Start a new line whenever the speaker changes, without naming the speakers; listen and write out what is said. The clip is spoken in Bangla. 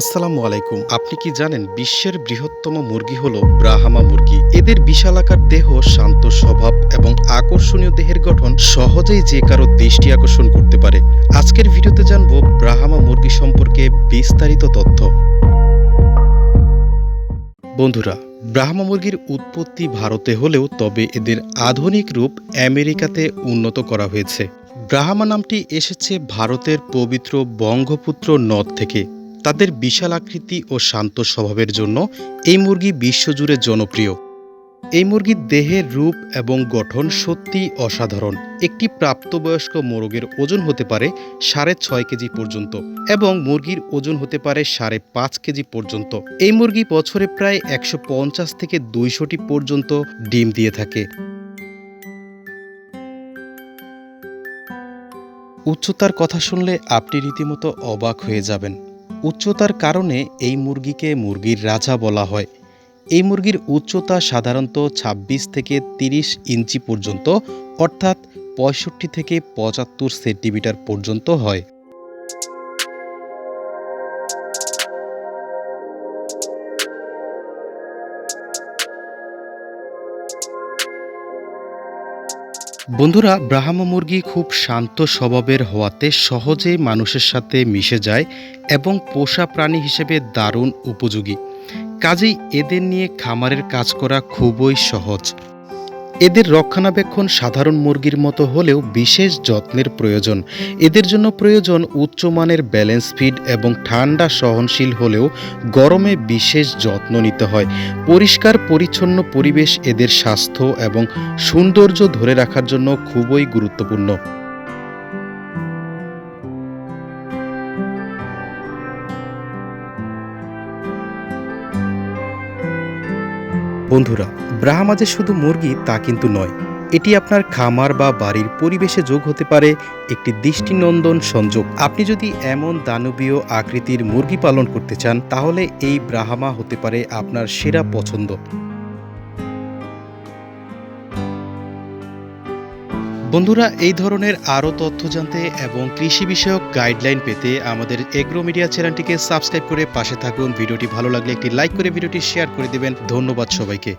আসসালামু আলাইকুম। আপনি কি জানেন বিশ্বের বৃহত্তম মুরগি হল ব্রাহামা মুরগি? এদের বিশালাকার দেহ, শান্ত স্বভাব এবং আকর্ষণীয় দেহের গঠন সহজেই যে কারও দৃষ্টি আকর্ষণ করতে পারে। আজকের ভিডিওতে জানব ব্রাহামা মুরগি সম্পর্কে বিস্তারিত তথ্য। বন্ধুরা, ব্রাহ্মা মুরগির উৎপত্তি ভারতে হলেও তবে এদের আধুনিক রূপ আমেরিকাতে উন্নত করা হয়েছে। ব্রাহ্মা নামটি এসেছে ভারতের পবিত্র বঙ্গপুত্র নদ থেকে। তাদের বিশাল আকৃতি ও শান্ত স্বভাবের জন্য এই মুরগি বিশ্বজুড়ে জনপ্রিয়। এই মুরগির দেহের রূপ এবং গঠন সত্যি অসাধারণ। একটি প্রাপ্তবয়স্ক মোরগের ওজন হতে পারে সাড়ে ছয় কেজি পর্যন্ত এবং মুরগির ওজন হতে পারে সাড়ে পাঁচ কেজি পর্যন্ত। এই মুরগি বছরে প্রায় একশো পঞ্চাশ থেকে দুইশোটি পর্যন্ত ডিম দিয়ে থাকে। উচ্চতার কথা শুনলে আপনি রীতিমতো অবাক হয়ে যাবেন। উচ্চতার কারণে এই মুরগিকে মুরগির রাজা বলা হয়। এই মুরগির উচ্চতা সাধারণত ২৬ থেকে ৩০ ইঞ্চি পর্যন্ত, অর্থাৎ পঁয়ষট্টি থেকে পঁচাত্তর সেন্টিমিটার পর্যন্ত হয়। বন্ধুরা, ব্রাহ্ম মুরগি খুব শান্ত স্বভাবের হওয়াতে সহজেই মানুষের সাথে মিশে যায় এবং পোষা প্রাণী হিসেবে দারুণ উপযোগী। কাজেই এদের নিয়ে খামারের কাজ করা খুবই সহজ। এদের রক্ষণাবেক্ষণ সাধারণ মুরগির মতো হলেও বিশেষ যত্নের প্রয়োজন। এদের জন্য প্রয়োজন উচ্চমানের ব্যালেন্স ফিড এবং ঠান্ডা সহনশীল হলেও গরমে বিশেষ যত্ন নিতে হয়। পরিষ্কার, পরিচ্ছন্ন পরিবেশ এদের স্বাস্থ্য এবং সৌন্দর্য ধরে রাখার জন্য খুবই গুরুত্বপূর্ণ। বন্ধুরা, ব্রাহ্মা যে শুধু মুরগি, তা কিন্তু নয়। এটি আপনার খামার বা বাড়ির পরিবেশে যোগ হতে পারে একটি দৃষ্টিনন্দন সংযোগ। আপনি যদি এমন দানবীয় আকৃতির মুরগি পালন করতে চান, তাহলে এই ব্রাহ্মা হতে পারে আপনার সেরা পছন্দ। বন্ধুরা, এই ধরনের আরও তথ্য জানতে এবং কৃষি বিষয়ক গাইডলাইন পেতে আমাদের এগ্রো মিডিয়া চ্যানেলটিকে সাবস্ক্রাইব করে পাশে থাকুন। ভিডিওটি ভালো লাগলে একটি লাইক করে ভিডিওটি শেয়ার করে দেবেন। ধন্যবাদ সবাইকে।